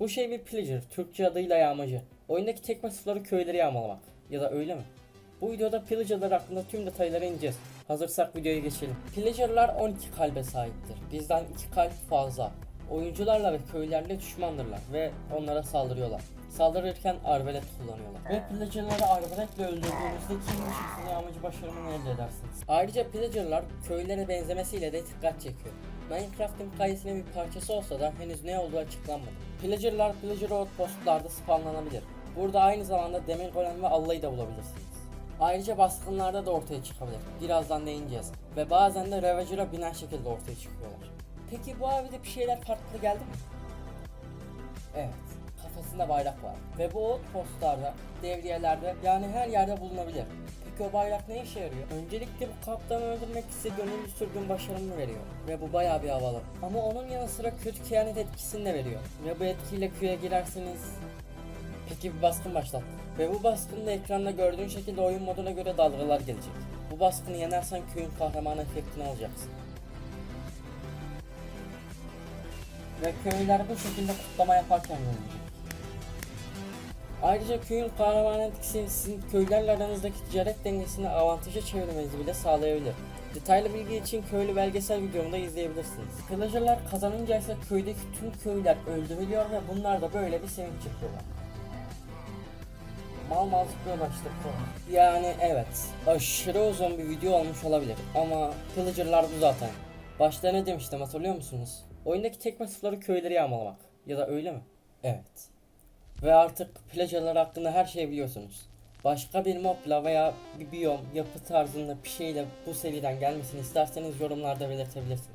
Bu şey bir pillager, Türkçe adıyla yağmacı. Oyundaki tek pasifleri köyleri yağmalamak. Ya da öyle mi? Bu videoda pillagerlar hakkında tüm detayları ineceğiz. Hazırsak videoya geçelim. Pillagerlar 12 kalbe sahiptir. Bizden 2 kalp fazla. Oyuncularla ve köylerle düşmandırlar ve onlara saldırıyorlar. Saldırırken arbelet kullanıyorlar. Ve pillagerları arbaletle öldürdüğünüzde kim ışıksız yağmacı başarımını elde edersiniz. Ayrıca pillagerlar köylere benzemesiyle de dikkat çekiyor. Minecraft'ın hikayesinin bir parçası olsa da henüz ne olduğu açıklanmadı. Pillagerlar Pillager Outpost'larda spawnlanabilir. Burada aynı zamanda Demir Golem ve Allah'ı da bulabilirsiniz. Ayrıca baskınlarda da ortaya çıkabilir. Birazdan değineceğiz. Ve bazen de Ravager'a binen şekilde ortaya çıkıyorlar. Peki bu avide bir şeyler farklı geldi mi? Evet. Kafasında bayrak var. Ve bu outpostlarda, devriyelerde yani her yerde bulunabilir. Peki o bayrak ne işe yarıyor? Öncelikle bu kaptanı öldürmek size gönüllü sürgün başarımını veriyor. Ve bu bayağı bir havalı. Ama onun yanı sıra kötü kehanet etkisini de veriyor. Ve bu etkiyle köye girerseniz Peki bir baskın başlattı. Ve bu baskında ekranda gördüğün şekilde oyun moduna göre dalgalar gelecek. Bu baskını yenersen köyün kahramanı efektini alacaksın. Ve köylüler bu şekilde kutlama yaparken görünecek. Ayrıca köyün kahraman etkisi sizin köylerle aranızdaki ticaret dengesini avantaja çevirmenizi bile sağlayabilir. Detaylı bilgi için köylü belgesel videomu da izleyebilirsiniz. Pillager'lar kazanınca ise köydeki tüm köylüler öldürülüyor ve bunlar da böyle bir sevinç yapıyorlar. Mal mal zıplıyorlar işte. Yani evet aşırı uzun bir video olmuş olabilir ama Pillager'lar bu zaten. Başta ne demiştim hatırlıyor musunuz? Oyundaki tek masifleri köyleri yağmalamak. Ya da öyle mi? Evet. Ve artık Pillager'lar hakkında her şeyi biliyorsunuz. Başka bir mobla veya bir biyom, yapı tarzında bir şeyle bu seriden gelmesini isterseniz yorumlarda belirtebilirsiniz.